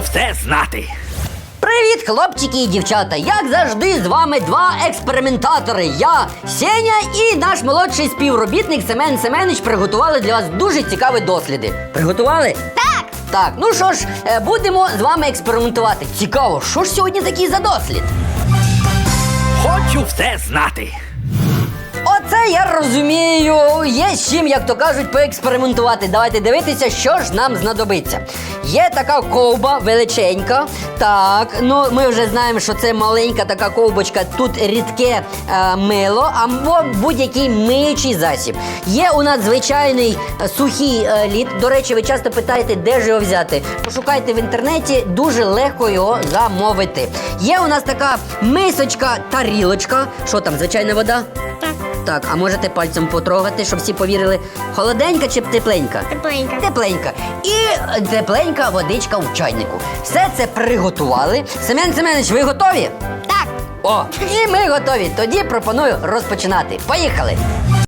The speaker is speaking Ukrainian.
все знати. Привіт, хлопчики і дівчата! Як завжди, з вами два експериментатори. Я Сеня і наш молодший співробітник Семен Семенович приготували для вас дуже цікаві досліди. Приготували? Так, Так, ну що ж, е, будемо з вами експериментувати. Цікаво, що ж сьогодні такий за дослід? Хочу все знати. Оце я розумію. Є з чим, як то кажуть, поекспериментувати. Давайте дивитися, що ж нам знадобиться. Є така ковба величенька. Так, ну ми вже знаємо, що це маленька така ковбочка. Тут рідке е, мило або будь-який миючий засіб. Є у нас звичайний е, сухий е, лід. До речі, ви часто питаєте, де ж його взяти. Пошукайте в інтернеті, дуже легко його замовити. Є у нас така мисочка, тарілочка. Що там, звичайна вода? Так, а можете пальцем потрогати, щоб всі повірили, холоденька чи тепленька? тепленька. Тепленька. І тепленька водичка в чайнику. Все це приготували. Семен Семенович, ви готові? Так, О, і ми готові. Тоді пропоную розпочинати. Поїхали!